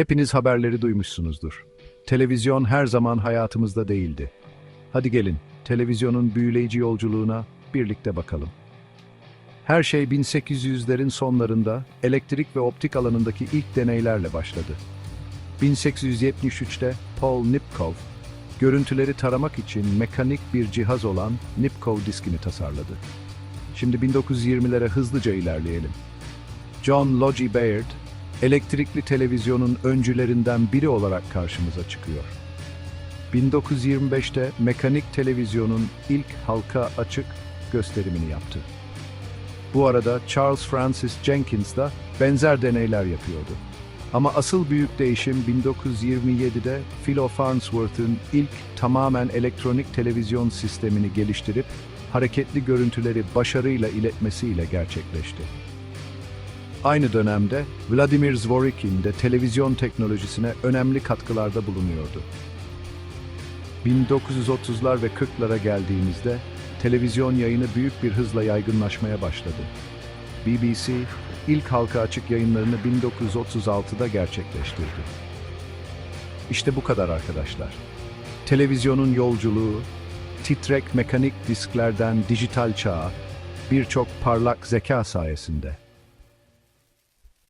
Hepiniz haberleri duymuşsunuzdur. Televizyon her zaman hayatımızda değildi. Hadi gelin, televizyonun büyüleyici yolculuğuna birlikte bakalım. Her şey 1800'lerin sonlarında elektrik ve optik alanındaki ilk deneylerle başladı. 1873'te Paul Nipkow, görüntüleri taramak için mekanik bir cihaz olan Nipkow diskini tasarladı. Şimdi 1920'lere hızlıca ilerleyelim. John Logie Baird, elektrikli televizyonun öncülerinden biri olarak karşımıza çıkıyor. 1925'te mekanik televizyonun ilk halka açık gösterimini yaptı. Bu arada Charles Francis Jenkins da benzer deneyler yapıyordu. Ama asıl büyük değişim 1927'de Philo Farnsworth'ın ilk tamamen elektronik televizyon sistemini geliştirip hareketli görüntüleri başarıyla iletmesiyle gerçekleşti. Aynı dönemde Vladimir Zworykin de televizyon teknolojisine önemli katkılarda bulunuyordu. 1930'lar ve 40'lara geldiğimizde televizyon yayını büyük bir hızla yaygınlaşmaya başladı. BBC ilk halka açık yayınlarını 1936'da gerçekleştirdi. İşte bu kadar arkadaşlar. Televizyonun yolculuğu, titrek mekanik disklerden dijital çağa, birçok parlak zeka sayesinde.